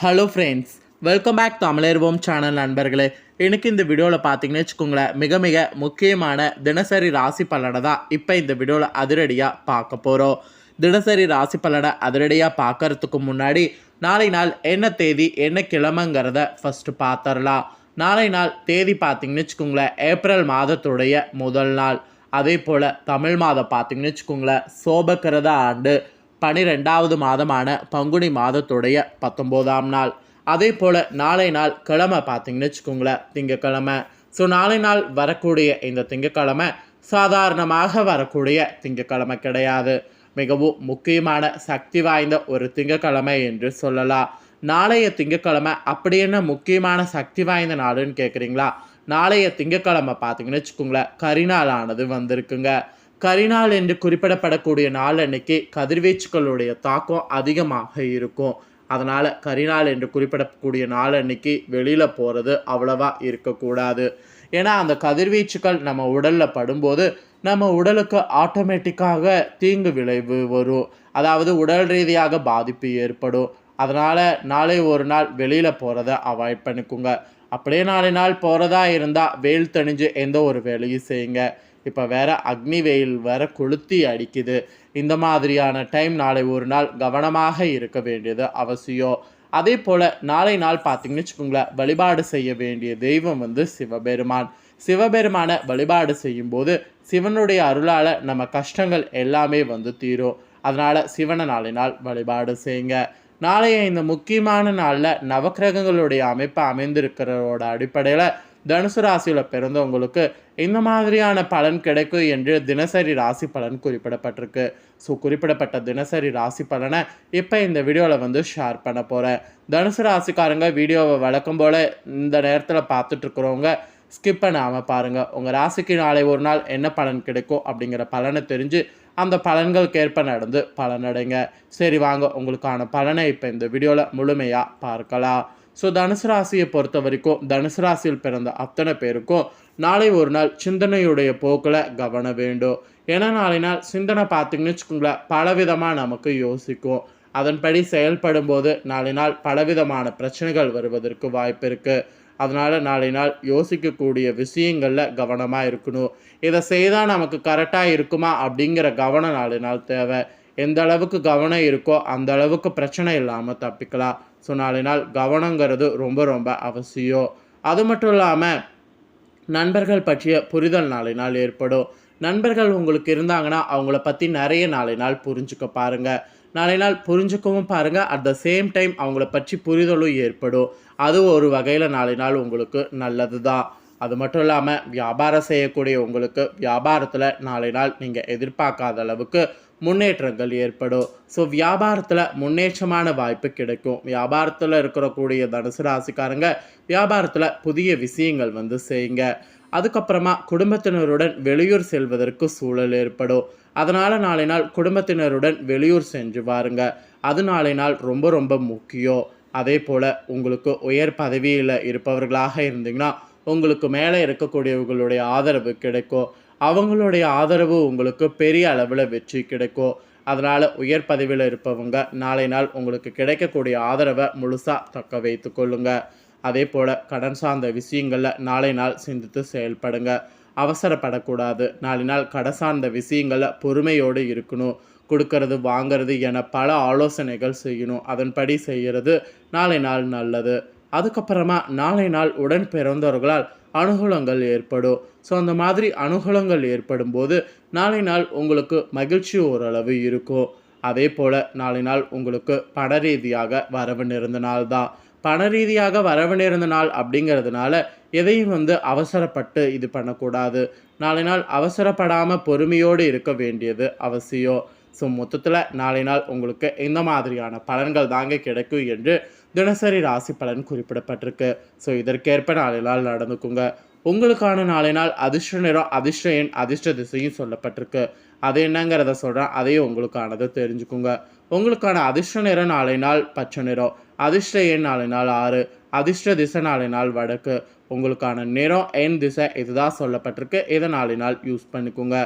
Hello friends welcome back தமிழர்வோம் channel நண்பர்களே. எனக்கு இந்த வீடியோவில் பார்த்தீங்கன்னு வச்சுக்கோங்களேன் மிக மிக முக்கியமான தினசரி ராசி பலனை தான் இப்போ இந்த வீடியோவில் அதிரடியாக பார்க்க போகிறோம் தினசரி ராசி பலனை அதிரடியாக பார்க்கறதுக்கு முன்னாடி நாளை நாள் என்ன தேதி என்ன கிழமைங்கிறத ஃபஸ்ட்டு பார்த்துடலாம் நாளை நாள் தேதி பார்த்தீங்கன்னு வச்சுக்கோங்களேன் ஏப்ரல் மாதத்துடைய முதல் நாள். அதே போல் தமிழ் மாதம் பார்த்தீங்கன்னு வச்சுக்கோங்களேன் சோபக்கிறத ஆண்டு. பனிரெண்டாவது மாதமான பங்குனி மாதத்துடைய பத்தொம்போதாம் நாள். அதே போல் நாளை நாள் கிழமை பார்த்தீங்கன்னு வச்சுக்கோங்களேன் திங்கக்கிழமை. ஸோ நாளை நாள் வரக்கூடிய இந்த திங்கக்கிழமை சாதாரணமாக வரக்கூடிய திங்கக்கிழமை கிடையாது. மிகவும் முக்கியமான சக்தி வாய்ந்த ஒரு திங்கக்கிழமை என்று சொல்லலாம். நாளைய திங்கக்கிழமை அப்படி என்ன முக்கியமான சக்தி வாய்ந்த நாடுன்னு கேட்குறீங்களா நாளைய திங்கக்கிழமை பார்த்தீங்கன்னு வச்சுக்கோங்களேன் கரிநாளானது வந்திருக்குங்க. கரிநாள் என்று குறிப்பிடப்படக்கூடிய நாள் அன்னைக்கு கதிர்வீச்சுக்களுடைய தாக்கம் அதிகமாக இருக்கும். அதனால் கரிநாள் என்று குறிப்பிடக்கூடிய நாள் அன்னைக்கு வெளியில் போகிறது அவ்வளவா இருக்கக்கூடாது. ஏன்னா அந்த கதிர்வீச்சுகள் நம்ம உடலில் படும்போது நம்ம உடலுக்கு ஆட்டோமேட்டிக்காக தீங்கு விளைவு வரும். அதாவது உடல் ரீதியாக பாதிப்பு ஏற்படும். அதனால் நாளை ஒரு நாள் வெளியில் போகிறத அவாய்ட் பண்ணிக்கோங்க. அப்படியே நாளை நாள் போகிறதா இருந்தால் வெயில் தணிஞ்சு எந்த ஒரு வேலையும் செய்யுங்க. இப்போ வேற அக்னி வெயில் வேற கொளுத்தி அடிக்குது. இந்த மாதிரியான டைம் நாளை ஒரு நாள் கவனமாக இருக்க வேண்டியது அவசியம். அதே போல் நாளை நாள் பார்த்தீங்கன்னு வச்சுக்கோங்களேன் வழிபாடு செய்ய வேண்டிய தெய்வம் வந்து சிவபெருமான். சிவபெருமானை வழிபாடு செய்யும்போது சிவனுடைய அருளால் நம்ம கஷ்டங்கள் எல்லாமே வந்து தீரும். அதனால் சிவனை நாளை நாள் வழிபாடு செய்யுங்க. நாளைய இந்த முக்கியமான நாளில் நவக்கிரகங்களுடைய அமைப்பு அமைந்திருக்கிறதோட அடிப்படையில் தனுசு ராசியில் பிறந்தவங்களுக்கு இந்த மாதிரியான பலன் கிடைக்கும் என்று தினசரி ராசி பலன் குறிப்பிடப்பட்டிருக்கு. ஸோ குறிப்பிடப்பட்ட தினசரி ராசி பலனை இப்போ இந்த வீடியோவில் வந்து ஷேர் பண்ண போகிறேன் தனுசு ராசிக்காரங்க வீடியோவை வழக்கம் போல் இந்த நேரத்தில் பார்த்துட்ருக்குறவங்க ஸ்கிப் பண்ணாமல் பாருங்கள் உங்கள் ராசிக்கு நாளை ஒரு நாள் என்ன பலன் கிடைக்கும் அப்படிங்கிற பலனை தெரிஞ்சு அந்த பலன்களுக்கேற்ப நடந்து பலனடைங்க. சரி வாங்க உங்களுக்கான பலனை இப்போ இந்த வீடியோவில் முழுமையாக பார்க்கலாம். ஸோ தனுசு ராசியை பொறுத்த வரைக்கும் தனுசு ராசியில் பிறந்த அத்தனை பேருக்கும் நாளை ஒரு நாள் சிந்தனையுடைய போக்கில் கவனம் வேண்டும். ஏன்னா நாளை நாள் சிந்தனை பார்த்தீங்கன்னு வச்சுக்கோங்களேன் பலவிதமாக நமக்கு யோசிக்கும். அதன்படி செயல்படும் போது நாளை நாள் பலவிதமான பிரச்சனைகள் வருவதற்கு வாய்ப்பு இருக்குது அதனால் நாளை நாள் யோசிக்கக்கூடிய விஷயங்களில் கவனமாக இருக்கணும். இதை செய்தால் நமக்கு கரெக்டாக இருக்குமா அப்படிங்கிற கவனம் நாளை நாள் தேவை. எந்த அளவுக்கு கவனம் இருக்கோ அந்த அளவுக்கு பிரச்சனை இல்லாமல் தப்பிக்கலாம். ஸோ நாளை நாள் கவனங்கிறது ரொம்ப ரொம்ப அவசியம். அது மட்டும் இல்லாமல் நண்பர்கள் பற்றிய புரிதல் நாளை நாள் ஏற்படும். நண்பர்கள் உங்களுக்கு இருந்தாங்கன்னா அவங்கள பற்றி நிறைய நாளை நாள் புரிஞ்சுக்க பாருங்கள் நாளை நாள் புரிஞ்சுக்கவும் பாருங்கள் அட் த சேம் டைம் அவங்கள பற்றி புரிதலும் ஏற்படும். அது ஒரு வகையில் நாளை நாள் உங்களுக்கு நல்லது தான் அது மட்டும் இல்லாமல் வியாபாரம் செய்யக்கூடிய உங்களுக்கு வியாபாரத்தில் நாளை நாள் நீங்கள் எதிர்பார்க்காத அளவுக்கு முன்னேற்றங்கள் ஏற்படும். ஸோ வியாபாரத்தில் முன்னேற்றமான வாய்ப்பு கிடைக்கும். வியாபாரத்தில் இருக்கக்கூடிய தனுசு ராசிக்காரங்க வியாபாரத்தில் புதிய விஷயங்கள் வந்து செய்யுங்க. அதுக்கப்புறமா குடும்பத்தினருடன் வெளியூர் செல்வதற்கு சூழல் ஏற்படும். அதனால் நாளை நாள் குடும்பத்தினருடன் வெளியூர் சென்று வாருங்க. அது நாளை நாள் ரொம்ப ரொம்ப முக்கியம். அதே போல் உங்களுக்கு உயர் பதவியில் இருப்பவர்களாக இருந்தீங்கன்னா உங்களுக்கு மேலே இருக்கக்கூடியவர்களுடைய ஆதரவு கிடைக்கும். அவங்களுடைய ஆதரவு உங்களுக்கு பெரிய அளவில் வெற்றி கிடைக்கும். அதனால் உயர் பதவியில் இருப்பவங்க நாளை நாள் உங்களுக்கு கிடைக்கக்கூடிய ஆதரவை முழுசாக தக்க வைத்து கொள்ளுங்க. அதே போல் கடன் சார்ந்த விஷயங்களில் நாளை நாள் சிந்தித்து செயல்படுங்க. அவசரப்படக்கூடாது. நாளை நாள் கடன் சார்ந்த விஷயங்களில் பொறுமையோடு இருக்கணும். கொடுக்கறது வாங்கிறது என பல ஆலோசனைகள் செய்யணும். அதன்படி செய்கிறது நாளை நாள் நல்லது. அதுக்கப்புறமா நாளை நாள் உடன் பிறந்தவர்களால் அனுகூலங்கள் ஏற்படும். ஸோ அந்த மாதிரி அனுகூலங்கள் ஏற்படும் போது நாளை நாள் உங்களுக்கு மகிழ்ச்சி ஓரளவு இருக்கும். அதே போல் நாளை நாள் உங்களுக்கு பண ரீதியாக வரவு நிறந்த நாள் தான். பண ரீதியாக வரவு நேர்ந்த நாள் அப்படிங்கிறதுனால எதையும் வந்து அவசரப்பட்டு இது பண்ணக்கூடாது. நாளை நாள் அவசரப்படாமல் பொறுமையோடு இருக்க வேண்டியது அவசியம். ஸோ மொத்தத்தில் நாளை நாள் உங்களுக்கு இந்த மாதிரியான பலன்கள் தாங்க கிடைக்கும் என்று தினசரி ராசி பலன் குறிப்பிடப்பட்டிருக்கு. ஸோ இதற்கேற்ப நாளை நாள் நடந்துக்குங்க. உங்களுக்கான நாளை நாள் அதிர்ஷ்ட நிறம் அதிர்ஷ்ட எண் அதிர்ஷ்ட திசையும் சொல்லப்பட்டிருக்கு. அது என்னங்கிறத சொல்கிறேன் அதையும் உங்களுக்கானது தெரிஞ்சுக்குங்க. உங்களுக்கான அதிர்ஷ்ட நிறம் நாளை நாள் பச்சை நிறம் அதிர்ஷ்ட எண் நாளை நாள் ஆறு அதிர்ஷ்ட திசை நாளை நாள் வடக்கு. உங்களுக்கான நிறம் எண் திசை இதுதான் சொல்லப்பட்டிருக்கு. இதை நாளை நாள் யூஸ் பண்ணிக்கோங்க.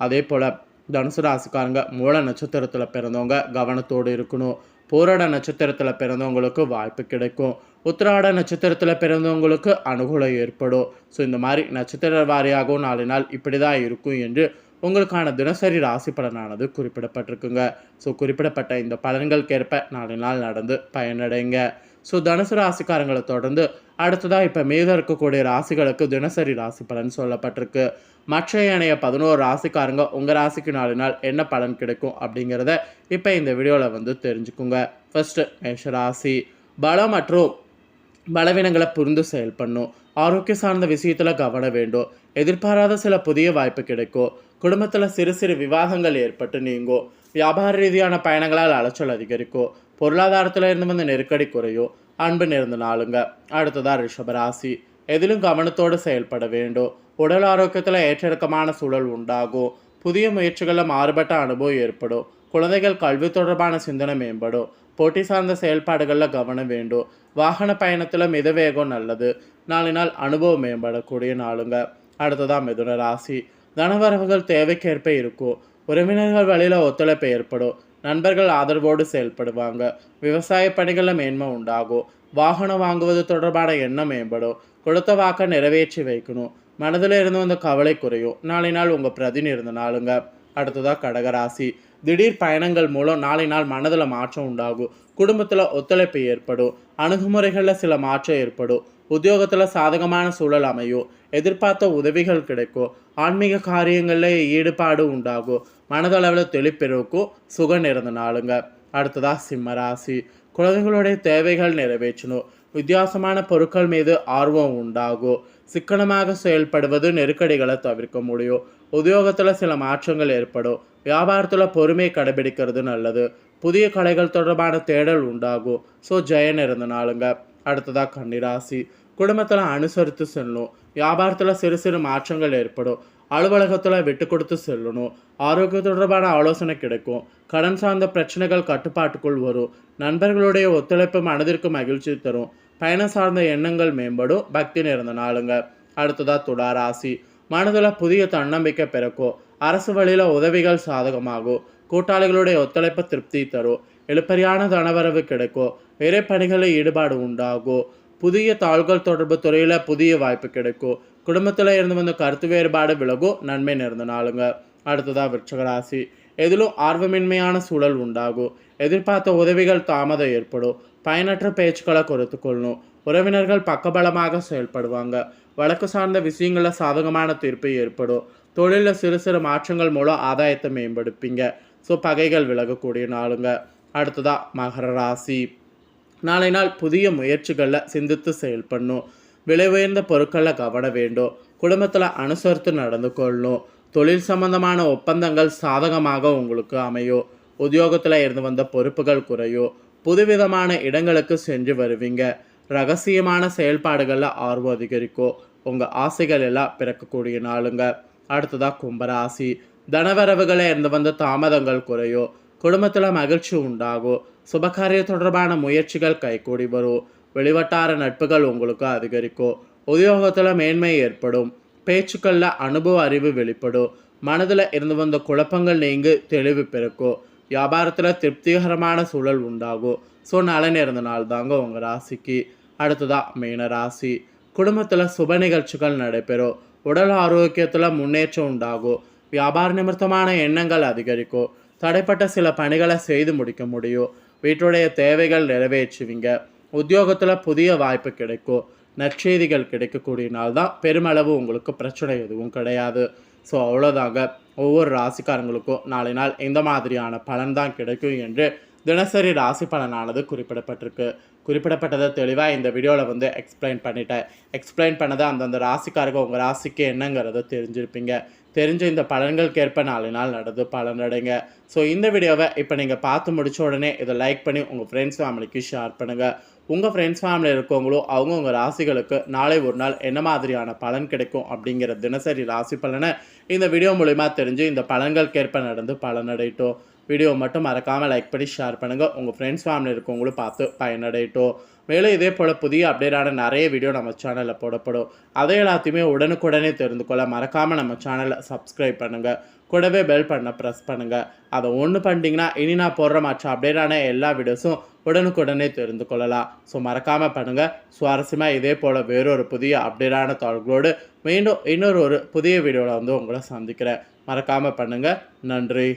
அதே போல் தனுசு ராசிக்காரங்க மூல நட்சத்திரத்தில் பிறந்தவங்க கவனத்தோடு இருக்கணும். பூரட நட்சத்திரத்தில் பிறந்தவங்களுக்கு வாய்ப்பு கிடைக்கும். உத்திராட நட்சத்திரத்தில் பிறந்தவங்களுக்கு அனுகூலம் ஏற்படும். ஸோ இந்த மாதிரி நட்சத்திர வாரியாகவும் நாலு நாள் இப்படி தான் இருக்கும் என்று உங்களுக்கான தினசரி ராசி பலனானது குறிப்பிடப்பட்டிருக்குங்க. ஸோ குறிப்பிடப்பட்ட இந்த பலன்களுக்கேற்ப நாலு நாள் நடந்து பயனடைங்க. ஸோ தனுசு ராசிக்காரங்களை தொடர்ந்து அடுத்ததாக இப்போ மீதம் இருக்கக்கூடிய ராசிகளுக்கு தினசரி ராசி பலன் சொல்லப்பட்டிருக்கு. மற்ற ஏனைய பதினோரு ராசிக்காரங்க உங்கள் ராசிக்கு நாலு நாள் என்ன பலன் கிடைக்கும் அப்படிங்கிறத இப்போ இந்த வீடியோவில் வந்து தெரிஞ்சுக்குங்க. ஃபர்ஸ்ட் மேஷ ராசி. பலம் மற்றும் பலவீனங்களை புரிந்து செயல்படணும். ஆரோக்கியம் சார்ந்த விஷயத்தில் கவனம் வேண்டும். எதிர்பாராத சில புதிய வாய்ப்பு கிடைக்கும். குடும்பத்தில் சிறு சிறு விவாதங்கள் ஏற்பட்டு நீங்கும். வியாபார ரீதியான பயணங்களால் அலைச்சல் அதிகரிக்கும். பொருளாதாரத்தில் இருந்து வந்து நெருக்கடி குறையும். அன்பு நிறைந்த நாளுங்க. அடுத்ததா ரிஷபராசி எதிலும் கவனத்தோடு செயல்பட வேண்டும். உடல் ஆரோக்கியத்தில் ஏற்றிறக்கமான சூழல் உண்டாகும். புதிய முயற்சிகளில் மாறுபட்ட அனுபவம் ஏற்படும். குழந்தைகள் கல்வி தொடர்பான சிந்தனை மேம்படும். போட்டி சார்ந்த செயல்பாடுகளில் கவனம் வேண்டும். வாகன பயணத்தில் மிதவேகம் நல்லது. நாலு நாள் அனுபவம் மேம்படக்கூடிய நாளுங்க. அடுத்ததான் மிதுன ராசி. தனவரவுகள் தேவைக்கேற்ப இருக்கும். உறவினர்கள் வழியில் ஒத்துழைப்பு ஏற்படும். நண்பர்கள் ஆதரவோடு செயல்படுவாங்க. விவசாய பணிகளில் மேன்மை உண்டாகும். வாகனம் வாங்குவது தொடர்பான எண்ணம் மேம்படும். கொடுத்த வாக்கை நிறைவேற்றி வைக்கணும். மனதில் இருந்து வந்த கவலை குறையும். நாளை நாள் உங்கள் பிரதிநிதி இருந்த நாளுங்க. அடுத்ததாக கடகராசி. திடீர் பயணங்கள் மூலம் நாளை நாள் மனதில் மாற்றம் உண்டாகும் குடும்பத்தில் ஒத்துழைப்பு ஏற்படும். அணுகுமுறைகளில் சில மாற்றம் ஏற்படும். உத்தியோகத்தில் சாதகமான சூழல் அமையும். எதிர்பார்த்த உதவிகள் கிடைக்கும். ஆன்மீக காரியங்களில் ஈடுபாடு உண்டாகும் மனதளவில் தெளிப்பெருக்கும் சுக நிறந்த நாளுங்க. அடுத்ததாக சிம்ம ராசி. குழந்தைகளுடைய தேவைகள் நிறைவேற்றணும். வித்தியாசமான பொருட்கள் மீது ஆர்வம் உண்டாகும். சிக்கனமாக செயல்படுவது நெருக்கடிகளை தவிர்க்க முடியும். உத்தியோகத்தில் சில மாற்றங்கள் ஏற்படும். வியாபாரத்தில் பொறுமையை கடைபிடிக்கிறது நல்லது. புதிய கலைகள் தொடர்பான தேடல் உண்டாகும். ஸோ ஜெயன் இருந்த நாளுங்க. அடுத்ததாக கன்னிராசி. குடும்பத்தில் அனுசரித்து செல்லணும். வியாபாரத்தில் சிறு சிறு மாற்றங்கள் ஏற்படும். அலுவலகத்தில் விட்டு கொடுத்து செல்லணும். ஆரோக்கிய தொடர்பான ஆலோசனை கிடைக்கும். கடன் சார்ந்த பிரச்சனைகள் கட்டுப்பாட்டுக்குள் வரும். நண்பர்களுடைய ஒத்துழைப்பு மனதிற்கு மகிழ்ச்சி தரும். பயணம் சார்ந்த எண்ணங்கள் மேம்படும். பக்தி நிறந்த நாளுங்க. அடுத்ததாக துளாராசி. மனதில் புதிய தன்னம்பிக்கை பிறக்கும் அரசு வழியில் உதவிகள் சாதகமாகும் கூட்டாளிகளுடைய ஒத்துழைப்பு திருப்தி தரும் எழுப்பறியான தனவரவு கிடைக்கும் வேற பணிகளில் ஈடுபாடு உண்டாகும் புதிய தாள்கள் தொடர்பு துறையில் புதிய வாய்ப்பு கிடைக்கும் குடும்பத்தில் இருந்து வந்த கருத்து வேறுபாடு விலகும் நன்மை நிறந்த நாளுங்க. அடுத்ததாக விருட்சகராசி எதிலும் ஆர்வமின்மையான சூழல் உண்டாகும் எதிர்பார்த்த உதவிகள் தாமதம் ஏற்படும் பயனற்ற பேச்சுக்களை குறைத்து கொள்ளணும் உறவினர்கள் பக்கபலமாக செயல்படுவாங்க வழக்கு சார்ந்த விஷயங்களில் சாதகமான தீர்ப்பு ஏற்படும். தொழிலில் சிறு சிறு மாற்றங்கள் மூலம் ஆதாயத்தை மேம்படுப்பீங்க. ஸோ பகைகள் விலகக்கூடிய நாளுங்க. அடுத்ததாக மகர ராசி. நாளை நாள் புதிய முயற்சிகளில் சிந்தித்து செயல்படணும். விலை உயர்ந்த பொருட்களில் கவனம் வேண்டும். குடும்பத்தில் அனுசரித்து நடந்து கொள்ளணும். தொழில் சம்பந்தமான ஒப்பந்தங்கள் சாதகமாக உங்களுக்கு அமையும். உத்தியோகத்தில் இருந்து வந்த பொறுப்புகள் குறையும். புதுவிதமான இடங்களுக்கு சென்று வருவீங்க. ரகசியமான செயல்பாடுகளில் ஆர்வம் அதிகரிக்கும். உங்கள் ஆசைகள் எல்லாம் பிறக்கக்கூடிய நாளுங்க. அடுத்ததாக கும்பராசி. தனவரவுகளை இருந்து வந்த தாமதங்கள் குறையும் குடும்பத்தில் மகிழ்ச்சி உண்டாகும் சுபகாரிய தொடர்பான முயற்சிகள் கைகூடி வரும். வெளிவட்டார நட்புகள் உங்களுக்கு அதிகரிக்கும். உத்தியோகத்தில் மேன்மை ஏற்படும். பேச்சுக்களில் அனுபவ அறிவு வெளிப்படும். மனதில் இருந்து வந்த குழப்பங்கள் நீங்கி தெளிவு பிறக்கும். வியாபாரத்தில் திருப்திகரமான சூழல் உண்டாகும். ஸோ நலன் இருந்த நாள் தாங்க உங்கள் ராசிக்கு. அடுத்ததாக மீன ராசி குடும்பத்தில் சுப நிகழ்ச்சிகள் நடைபெறும். உடல் ஆரோக்கியத்தில் முன்னேற்றம் உண்டாகும். வியாபார நிமித்தமான எண்ணங்கள் அதிகரிக்கும். தடைப்பட்ட சில பணிகளை செய்து முடிக்க முடியும். வீட்டுடைய தேவைகள் நிறைவேற்றுவீங்க. உத்தியோகத்தில் புதிய வாய்ப்பு கிடைக்கும். நற்செய்திகள் கிடைக்கக்கூடிய நாள் தான். பெருமளவு உங்களுக்கு பிரச்சனை எதுவும் கிடையாது. ஸோ அவ்வளோதாங்க ஒவ்வொரு ராசிக்காரங்களுக்கும் நாளை நாள் இந்த மாதிரியான பலன் தான் கிடைக்கும் என்று தினசரி ராசி பலனானது குறிப்பிடப்பட்டிருக்கு. குறிப்பிடப்பட்டதை தெளிவாக இந்த வீடியோவில் வந்து எக்ஸ்பிளைன் பண்ணிட்டேன். எக்ஸ்பிளைன் பண்ணதை அந்தந்த ராசிக்காரங்க உங்கள் ராசிக்கு என்னங்கிறத தெரிஞ்சிருப்பீங்க. தெரிஞ்ச இந்த பலன்களுக்கு ஏற்ப நாலு நாள் நடந்து பலனடைங்க ஸோ இந்த வீடியோவை இப்போ நீங்கள் பார்த்து முடிச்ச உடனே இதை லைக் பண்ணி உங்கள் ஃப்ரெண்ட்ஸ் ஃபேமிலிக்கு ஷேர் பண்ணுங்கள் உங்கள் ஃப்ரெண்ட்ஸ் ஃபேமிலியில் இருக்கவங்களும் அவங்கவுங்க ராசிகளுக்கு நாளை ஒரு நாள் என்ன மாதிரியான பலன் கிடைக்கும் அப்படிங்கிற தினசரி ராசி பலனை இந்த வீடியோ மூலிமா தெரிஞ்சு இந்த பலன்களுக்கேற்ப நடந்து பலனடையிட்டோம் வீடியோ மட்டும் மறக்காமல் லைக் பண்ணி ஷேர் பண்ணுங்கள் உங்கள் ஃப்ரெண்ட்ஸ் ஃபேமிலி இருக்கவங்களும் பார்த்து பயனடையட்டும். மேலும் இதே போல் புதிய அப்டேட்டான நிறைய வீடியோ நம்ம சேனலில் போடப்படும். அதை எல்லாத்தையுமே உடனுக்குடனே தெரிந்து கொள்ள மறக்காமல் நம்ம சேனலை சப்ஸ்கிரைப் பண்ணுங்கள் கூடவே பெல் பண்ண ப்ரெஸ் பண்ணுங்கள் அதை ஒன்று பண்ணிட்டீங்கன்னா இனி நான் போடுற மற்ற அப்டேட்டான எல்லா வீடியோஸும் உடனுக்குடனே தெரிந்து கொள்ளலாம். ஸோ மறக்காமல் பண்ணுங்கள் சுவாரஸ்யமாக இதே போல் வேறொரு புதிய அப்டேட்டான தொடர்களோடு மீண்டும் இன்னொரு ஒரு புதிய வீடியோவில் வந்து உங்களை சந்திக்கிறேன். மறக்காமல் பண்ணுங்கள் நன்றி.